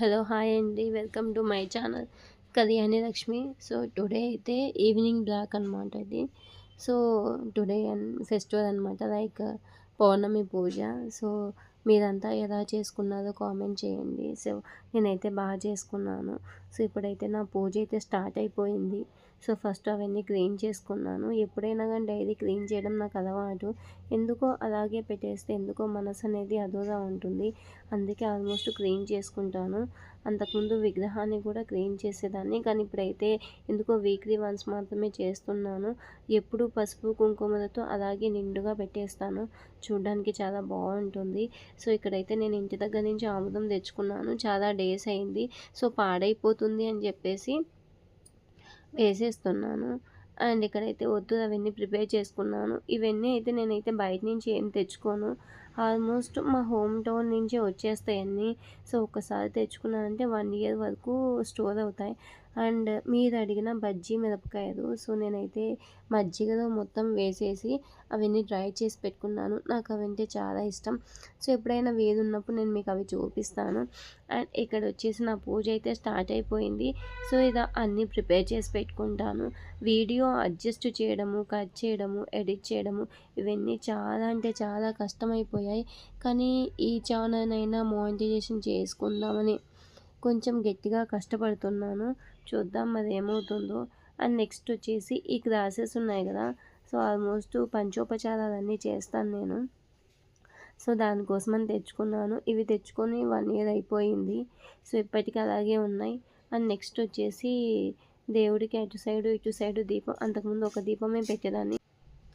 Hello hi అండి. Welcome to my channel Kalyani Lakshmi. So today అయితే evening vlog అనమాట ఇది. సో టుడే ఫెస్టివల్ అనమాట లైక్ పౌర్ణమి పూజ. సో మీరంతా ఎలా చేసుకున్నారో కామెంట్ చేయండి. సో నేనైతే బాగా చేసుకున్నాను. సో ఇప్పుడైతే నా పూజ అయితే స్టార్ట్ అయిపోయింది. సో ఫస్ట్ అవన్నీ క్లీన్ చేసుకున్నాను. ఎప్పుడైనా కానీ డైలీ క్లీన్ చేయడం నాకు అలవాటు. ఎందుకో అలాగే పెట్టేస్తే ఎందుకో మనసు అనేది అదోలా ఉంటుంది. అందుకే ఆల్మోస్ట్ క్లీన్ చేసుకుంటాను. అంతకుముందు విగ్రహాన్ని కూడా క్లీన్ చేసేదాన్ని. కానీ ఇప్పుడైతే ఎందుకో వీక్లీ వన్స్ మాత్రమే చేస్తున్నాను. ఎప్పుడు పసుపు కుంకుమలతో అలాగే నిండుగా పెట్టేస్తాను. చూడడానికి చాలా బాగుంటుంది. సో ఇక్కడైతే నేను ఇంటి దగ్గర నుంచి ఆముదం తెచ్చుకున్నాను. చాలా డేస్ అయింది. సో పాడైపోతుంది అని చెప్పేసి వేసేస్తున్నాను. అండ్ ఇక్కడైతే వద్దు అవన్నీ ప్రిపేర్ చేసుకున్నాను. ఇవన్నీ అయితే నేనైతే బయట నుంచి ఏం తెచ్చుకోను. ఆల్మోస్ట్ మా హోమ్ టౌన్ నుంచే వచ్చేస్తాయి అన్నీ సో ఒకసారి తెచ్చుకున్నానంటే వన్ ఇయర్ వరకు స్టోర్ అవుతాయి. అండ్ మీరు అడిగిన బజ్జీ మిరపకాయలు సో నేనైతే మజ్జిగలో మొత్తం వేసేసి అవన్నీ డ్రై చేసి పెట్టుకున్నాను. నాకు అవంటే చాలా ఇష్టం. సో ఎప్పుడైనా వేది ఉన్నప్పుడు నేను మీకు అవి చూపిస్తాను. అండ్ ఇక్కడ వచ్చేసి నా పూజ అయితే స్టార్ట్ అయిపోయింది. సో ఇలా అన్నీ ప్రిపేర్ చేసి పెట్టుకుంటాను. వీడియో అడ్జస్ట్ చేయడము కట్ చేయడము ఎడిట్ చేయడము ఇవన్నీ చాలా అంటే చాలా కష్టమైపోయాయి కానీ ఈ ఛానల్ అయినా మోనిటైజేషన్ చేసుకుందామని కొంచెం గట్టిగా కష్టపడుతున్నాను. చూద్దాం మరి ఏమవుతుందో అండ్ నెక్స్ట్ వచ్చేసి ఈ క్లాసెస్ ఉన్నాయి కదా. సో ఆల్మోస్ట్ పంచోపచారాలన్నీ చేస్తాను నేను. సో దానికోసమని తెచ్చుకున్నాను. ఇవి తెచ్చుకొని వన్ ఇయర్ అయిపోయింది. సో ఇప్పటికీ అలాగే ఉన్నాయి. అండ్ నెక్స్ట్ వచ్చేసి దేవుడికి అటు సైడు ఇటు సైడు దీపం అంతకుముందు ఒక దీపమే పెట్టేదాన్ని.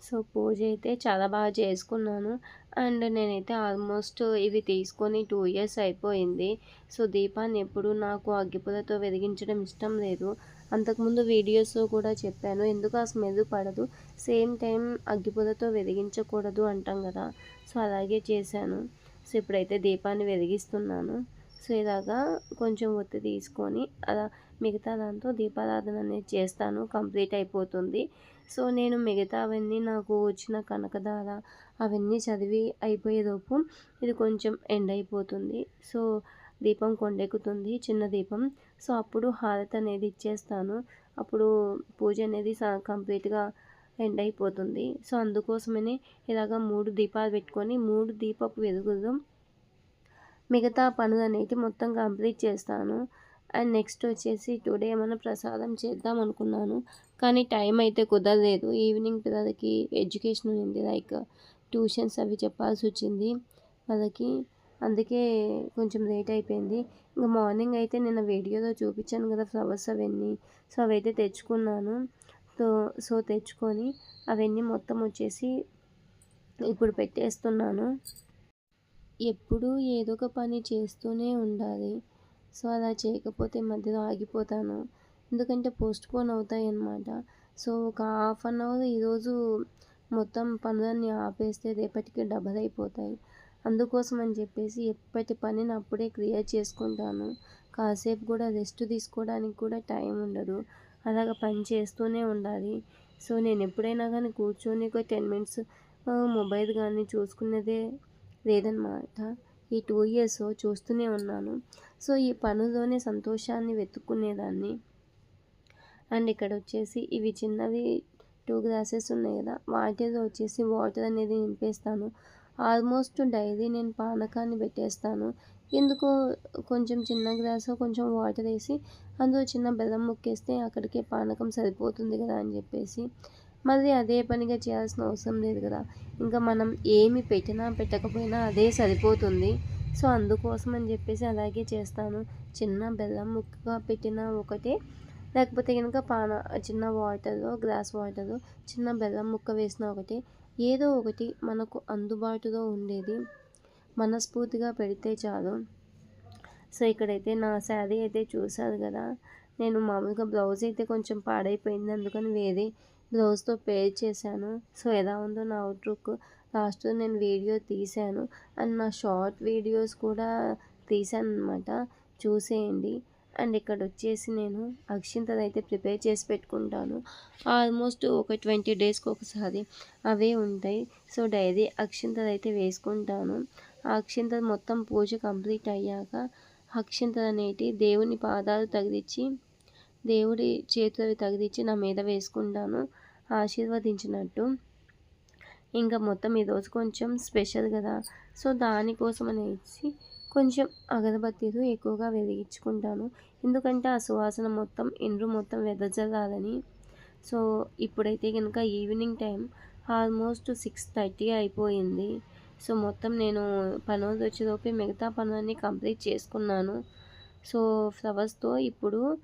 సో పూజ అయితే చాలా బాగా చేసుకున్నాను. అండ్ నేనైతే ఆల్మోస్ట్ ఇవి తీసుకొని టూ ఇయర్స్ అయిపోయింది. సో దీపాన్ని ఎప్పుడు నాకు అగ్గిపులతో వెలిగించడం ఇష్టం లేదు. అంతకుముందు వీడియోస్లో కూడా చెప్పాను ఎందుకు ఆ స్మెల్ పడదు? సేమ్ టైం అగ్గిపులతో వెలిగించకూడదు అంటాం కదా. సో అలాగే చేశాను. సో ఇప్పుడైతే దీపాన్ని వెలిగిస్తున్నాను. సో ఇలాగా కొంచెం ఒత్తి తీసుకొని అలా మిగతా దాంతో దీపారాధన అనేది చేస్తాను. కంప్లీట్ అయిపోతుంది. సో నేను మిగతా అవన్నీ నాకు వచ్చిన కనకదార అవన్నీ చదివి అయిపోయేలోపు ఇది కొంచెం ఎండ్ అయిపోతుంది. సో దీపం కొండెక్కుతుంది చిన్న దీపం. సో అప్పుడు హారతి అనేది ఇచ్చేస్తాను. అప్పుడు పూజ అనేది కంప్లీట్గా ఎండ్ అయిపోతుంది. సో అందుకోసమనే ఇలాగ మూడు దీపాలు పెట్టుకొని మూడు దీపపు వెలుగులు మిగతా పనులు అనేది మొత్తం కంప్లీట్ చేస్తాను. అండ్ నెక్స్ట్ వచ్చేసి టుడే ఏమైనా ప్రసాదం చేద్దాం అనుకున్నాను. కానీ టైం అయితే కుదరలేదు. ఈవినింగ్ పిల్లలకి ఎడ్యుకేషన్ ఉంది. లైక్ ట్యూషన్స్ అవి చెప్పాల్సి వచ్చింది వాళ్ళకి. అందుకే కొంచెం లేట్ అయిపోయింది. ఇంకా మార్నింగ్ అయితే నిన్న వీడియోలో చూపించాను కదా ఫ్లవర్స్ అవన్నీ. సో అవైతే తెచ్చుకున్నాను. సో సో తెచ్చుకొని అవన్నీ మొత్తం వచ్చేసి ఇప్పుడు పెట్టేస్తున్నాను. ఎప్పుడూ ఏదో ఒక పని చేస్తూనే ఉండాలి. సో అలా చేయకపోతే మధ్యలో ఆగిపోతాను. ఎందుకంటే పోస్ట్ పోన్ అవుతాయి అన్నమాట సో ఒక హాఫ్ అన్ అవర్ ఈరోజు మొత్తం పనులన్నీ ఆపేస్తే రేపటికి డబల్ అయిపోతాయి. అందుకోసం అని చెప్పేసి ఎప్పటి పనిని అప్పుడే క్లియర్ చేసుకుంటాను. కాసేపు కూడా రెస్ట్ తీసుకోవడానికి కూడా టైం ఉండదు. అలాగ పని చేస్తూనే ఉండాలి. సో నేను ఎప్పుడైనా కానీ కూర్చొని ఒక టెన్ మినిట్స్ మొబైల్ కానీ చూసుకునేదే లేదన్నమాట. ఈ టూ ఇయర్స్ చూస్తూనే ఉన్నాను. సో ఈ పనులోనే సంతోషాన్ని వెతుక్కునేదాన్ని. అండ్ ఇక్కడ వచ్చేసి ఇవి చిన్నవి టూ గ్లాసెస్ ఉన్నాయి కదా వాటిలో వచ్చేసి వాటర్ అనేది నింపేస్తాను. ఆల్మోస్ట్ డైలీ నేను పానకాన్ని పెట్టేస్తాను. ఎందుకో కొంచెం చిన్న గ్లాసు కొంచెం వాటర్ వేసి అందులో చిన్న బెల్లం ముక్కేస్తే అక్కడికే పానకం సరిపోతుంది కదా అని చెప్పేసి. మళ్ళీ అదే పనిగా చేయాల్సిన అవసరం లేదు కదా. ఇంకా మనం ఏమి పెట్టినా పెట్టకపోయినా అదే సరిపోతుంది. సో అందుకోసం అని చెప్పేసి అలాగే చేస్తాను. చిన్న బెల్లం ముక్కగా పెట్టిన ఒకటే. లేకపోతే కనుక పాన చిన్న వాటర్లో గ్లాస్ వాటర్లో చిన్న బెల్లం ముక్క వేసిన ఒకటి. ఏదో ఒకటి మనకు అందుబాటులో ఉండేది. మనస్ఫూర్తిగా పెడితే చాలు. సో ఇక్కడైతే నా శారీ అయితే చూశారు కదా. నేను మామూలుగా బ్లౌజ్ అయితే కొంచెం పాడైపోయింది అందుకని వేరే బ్లౌజ్తో పేర్ చేశాను. సో ఎలా ఉందో నా అవుట్లుక్ లాస్ట్ నేను వీడియో తీశాను. అండ్ నా షార్ట్ వీడియోస్ కూడా తీశాను అనమాట చూసేయండి. అండ్ ఇక్కడ వచ్చేసి నేను అక్షింతలు అయితే ప్రిపేర్ చేసి పెట్టుకుంటాను. ఆల్మోస్ట్ ఒక ట్వంటీ డేస్కి ఒకసారి అవే ఉంటాయి. సో డైలీ అక్షింతలు అయితే వేసుకుంటాను. ఆ అక్షింతలు మొత్తం పూజ కంప్లీట్ అయ్యాక అక్షింతలు అనేటి దేవుని పాదాలు తగిలిచ్చి దేవుడి చేతులు తగిలించి నా మీద వేసుకుంటాను ఆశీర్వదించినట్టు. ఇంకా మొత్తం ఈరోజు కొంచెం స్పెషల్ కదా. సో దానికోసం అనేసి కొంచెం అగరబత్తీలు ఎక్కువగా వెలిగించుకుంటాను. ఎందుకంటే ఆ సువాసన మొత్తం ఇండ్రు మొత్తం వెదజల్లాలని. సో ఇప్పుడైతే కనుక evening time almost six thirty అయిపోయింది. సో మొత్తం నేను పనులు వచ్చేలోపే మిగతా పనులన్నీ కంప్లీట్ చేసుకున్నాను. సో ఫ్లవర్స్తో ఇప్పుడు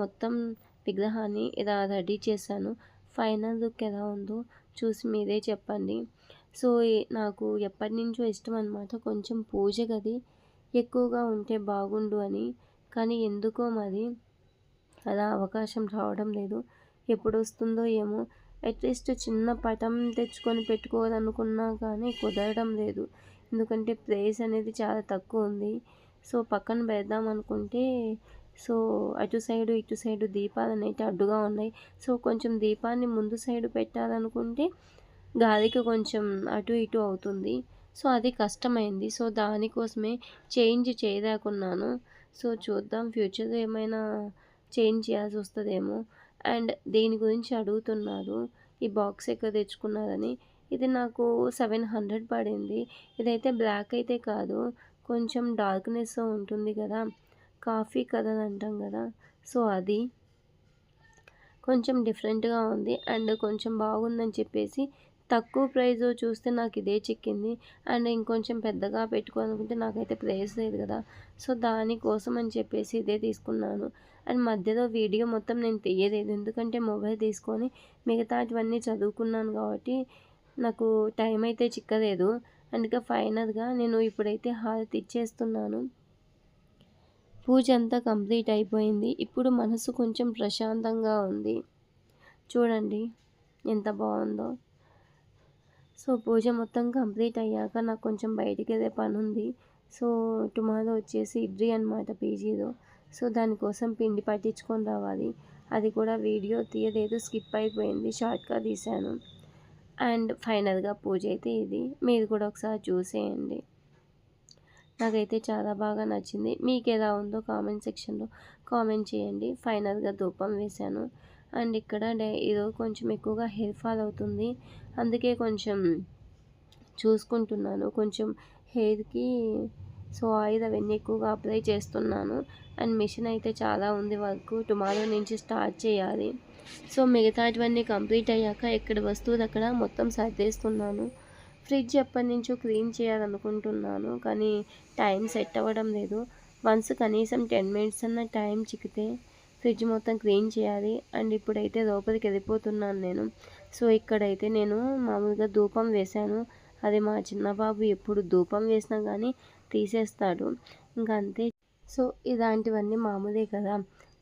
మొత్తం విగ్రహాన్ని ఇలా రెడీ చేశాను. ఫైనల్ లుక్ ఎలా ఉందో చూసి మీరే చెప్పండి. సో నాకు ఎప్పటి నుంచో ఇష్టం అనమాట కొంచెం పూజ గది ఎక్కువగా ఉంటే బాగుండు అని. కానీ ఎందుకో మరి అలా అవకాశం రావడం లేదు. ఎప్పుడు వస్తుందో ఏమో అట్లీస్ట్ చిన్న పటం తెచ్చుకొని పెట్టుకోవాలనుకున్నా కానీ కుదరడం లేదు. ఎందుకంటే ప్లేస్ అనేది చాలా తక్కువ ఉంది. సో పక్కన పెడదాం అనుకుంటే సో అటు సైడు ఇటు సైడు దీపాలు అనేవి అడ్డుగా ఉన్నాయి. సో కొంచెం దీపాన్ని ముందు సైడు పెట్టాలనుకుంటే గాలికి కొంచెం అటు ఇటు అవుతుంది. సో అది కష్టమైంది. సో దానికోసమే చేంజ్ చేయలేకున్నాను. సో చూద్దాం ఫ్యూచర్లో ఏమైనా చేంజ్ చేయాల్సి వస్తుందేమో. అండ్ దీని గురించి అడుగుతున్నారు. ఈ బాక్స్ ఎక్కడ తెచ్చుకున్నారని. ఇది నాకు సెవెన్ హండ్రెడ్ పడింది. ఇదైతే బ్లాక్ అయితే కాదు. కొంచెం డార్క్నెస్ ఉంటుంది కదా. కాఫీ కలర్ అంటాం కదా సో అది కొంచెం డిఫరెంట్గా ఉంది. అండ్ కొంచెం బాగుందని చెప్పేసి తక్కువ ప్రైజ్ చూస్తే నాకు ఇదే చిక్కింది. అండ్ ఇంకొంచెం పెద్దగా పెట్టుకోవాలనుకుంటే నాకైతే ప్లేస్ లేదు కదా సో దానికోసం అని చెప్పేసి ఇదే తీసుకున్నాను. అండ్ మధ్యలో వీడియో మొత్తం నేను తీయలేదు. ఎందుకంటే మొబైల్ తీసుకొని మిగతాటివన్నీ చదువుకున్నాను కాబట్టి నాకు టైం అయితే చిక్కలేదు. అందుకే ఫైనల్గా నేను ఇప్పుడైతే హారతి ఇచ్చేస్తున్నాను పూజ అంతా కంప్లీట్ అయిపోయింది. ఇప్పుడు మనసు కొంచెం ప్రశాంతంగా ఉంది. చూడండి ఎంత బాగుందో. సో పూజ మొత్తం కంప్లీట్ అయ్యాక నాకు కొంచెం బయటికి వెళ్ళే పని ఉంది సో టుమారో వచ్చేసి ఇడ్లీ అనమాట పీజీలో. సో దానికోసం పిండి పట్టించుకొని రావాలి. అది కూడా వీడియో తీయలేదు స్కిప్ అయిపోయింది షార్ట్గా తీశాను. అండ్ ఫైనల్గా పూజ అయితే ఇది. మీరు కూడా ఒకసారి చూసేయండి. నాకైతే చాలా బాగా నచ్చింది. మీకు ఎలా ఉందో కామెంట్ సెక్షన్లో కామెంట్ చేయండి. ఫైనల్గా ధూపం వేశాను. అండ్ ఇక్కడ ఈరోజు కొంచెం ఎక్కువగా హెయిర్ ఫాల్ అవుతుంది. అందుకే కొంచెం చూసుకుంటున్నాను. కొంచెం హెయిర్కి సో ఆయిల్ అవన్నీ ఎక్కువగా అప్లై చేస్తున్నాను. అండ్ మిషన్ అయితే చాలా ఉంది వర్క్. టుమారో నుంచి స్టార్ట్ చేయాలి. సో మిగతాటివన్నీ కంప్లీట్ అయ్యాక ఎక్కడ వస్తువులు అక్కడ మొత్తం సర్దేస్తున్నాను. ఫ్రిడ్జ్ ఎప్పటి నుంచో క్లీన్ చేయాలనుకుంటున్నాను కానీ టైం సెట్ అవ్వడం లేదు. వన్స్ కనీసం టెన్ మినిట్స్ అన్న టైం చిక్కితే ఫ్రిడ్జ్ మొత్తం క్లీన్ చేయాలి. అండ్ ఇప్పుడైతే లోపలికి వెళ్ళిపోతున్నాను నేను. సో ఇక్కడైతే నేను మామూలుగా ధూపం వేశాను. అది మా చిన్న బాబు ఎప్పుడు ధూపం వేసినా కానీ తీసేస్తాడు. ఇంకా అంతే. సో ఇలాంటివన్నీ మామూలే కదా.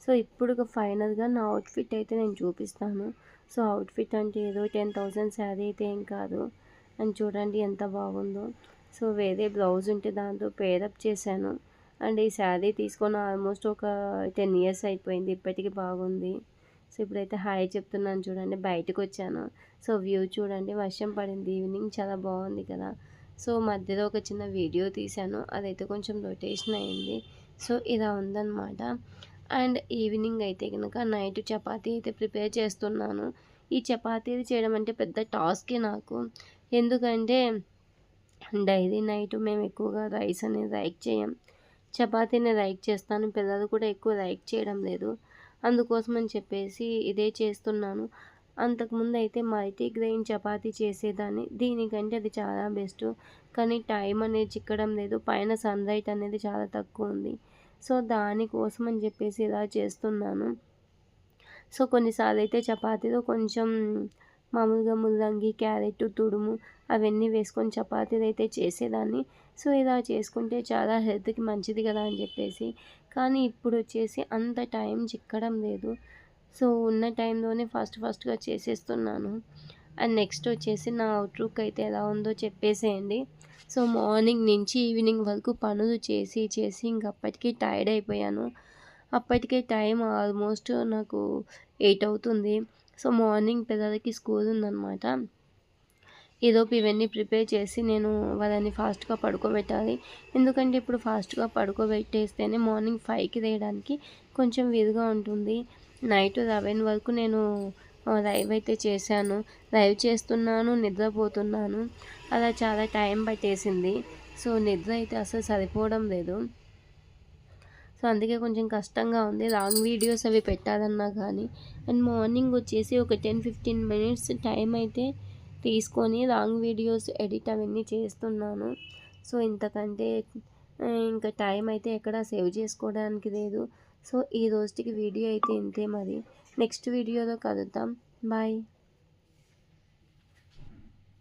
సో ఇప్పుడు ఫైనల్గా నా అవుట్ఫిట్ అయితే నేను చూపిస్తాను. సో అవుట్ఫిట్ అంటే ఏదో టెన్ థౌజండ్ శారీ అయితే ఏం కాదు. అని చూడండి ఎంత బాగుందో. సో వేరే బ్లౌజ్ ఉంటే దాంతో పేరప్ చేశాను. అండ్ ఈ శారీ తీసుకొని ఆల్మోస్ట్ ఒక టెన్ ఇయర్స్ అయిపోయింది. ఇప్పటికీ బాగుంది. సో ఇప్పుడైతే హాయ్ చెప్తున్నాను చూడండి. బయటకు వచ్చాను. సో వ్యూ చూడండి. వర్షం పడింది. ఈవినింగ్ చాలా బాగుంది కదా. సో మధ్యలో ఒక చిన్న వీడియో తీశాను. అదైతే కొంచెం రొటేషన్ అయింది. సో ఇలా ఉందన్నమాట. అండ్ ఈవినింగ్ అయితే కనుక నైట్ చపాతీ అయితే ప్రిపేర్ చేస్తున్నాను. ఈ చపాతీలు చేయడం అంటే పెద్ద టాస్కే నాకు. ఎందుకంటే డైలీ నైట్ మేము ఎక్కువగా రైస్ అనేది లైక్ చేయం. చపాతీని లైక్ చేస్తాను. పిల్లలు కూడా ఎక్కువ లైక్ చేయడం లేదు. అందుకోసం అని చెప్పేసి ఇదే చేస్తున్నాను. అంతకుముందు అయితే మల్టీ గ్రెయిన్ చపాతీ చేసేదాన్ని. దీనికంటే అది చాలా బెస్ట్. కానీ టైం అనేది చిక్కడం లేదు. పైన సన్ లైట్ అనేది చాలా తక్కువ ఉంది. సో దానికోసం అని చెప్పేసి ఇలా చేస్తున్నాను. సో కొన్నిసార్లు అయితే చపాతీలో కొంచెం మామూలుగా ముల్లంగి క్యారెట్ తుడుము అవన్నీ వేసుకొని చపాతీలు అయితే చేసేదాన్ని. సో ఇలా చేసుకుంటే చాలా హెల్త్కి మంచిది కదా అని చెప్పేసి. కానీ ఇప్పుడు వచ్చేసి అంత టైం చిక్కడం లేదు. సో ఉన్న టైంలోనే ఫస్ట్ ఫస్ట్గా చేసేస్తున్నాను. అండ్ నెక్స్ట్ వచ్చేసి నా అవుట్లుక్ అయితే ఎలా ఉందో చెప్పేసేయండి. సో మార్నింగ్ నుంచి ఈవినింగ్ వరకు పనులు చేసి చేసి ఇంకప్పటికీ టైర్డ్ అయిపోయాను. అప్పటికే టైం ఆల్మోస్ట్ నాకు ఎయిట్ అవుతుంది. సో మార్నింగ్ పిల్లలకి స్కూల్ ఉందన్నమాట. ఈలోపు ఇవన్నీ ప్రిపేర్ చేసి నేను వాళ్ళని ఫాస్ట్గా పడుకోబెట్టాలి. ఎందుకంటే ఇప్పుడు ఫాస్ట్గా పడుకోబెట్టేస్తేనే మార్నింగ్ ఫైవ్కి వేయడానికి కొంచెం వీలుగా ఉంటుంది. నైట్ లెవెన్ వరకు నేను లైవ్ అయితే చేశాను. లైవ్ చేస్తున్నాను నిద్రపోతున్నాను. అలా చాలా టైం పట్టేసింది. సో నిద్ర అయితే అసలు సరిపోవడం లేదు. సో అందుకే కొంచెం కష్టంగా ఉంది. లాంగ్ వీడియోస్ అవి పెట్టాలన్నా కానీ. అండ్ మార్నింగ్ వచ్చేసి ఒక టెన్ ఫిఫ్టీన్ మినిట్స్ టైం అయితే తీసుకొని లాంగ్ వీడియోస్ ఎడిట్ అవన్నీ చేస్తున్నాను. సో ఇంతకంటే ఇంకా టైం అయితే ఎక్కడ సేవ్ చేసుకోవడానికి లేదు. సో ఈ రోజుకి వీడియో అయితే ఇంతే మరి. నెక్స్ట్ వీడియోలో కలుద్దాం. బాయ్.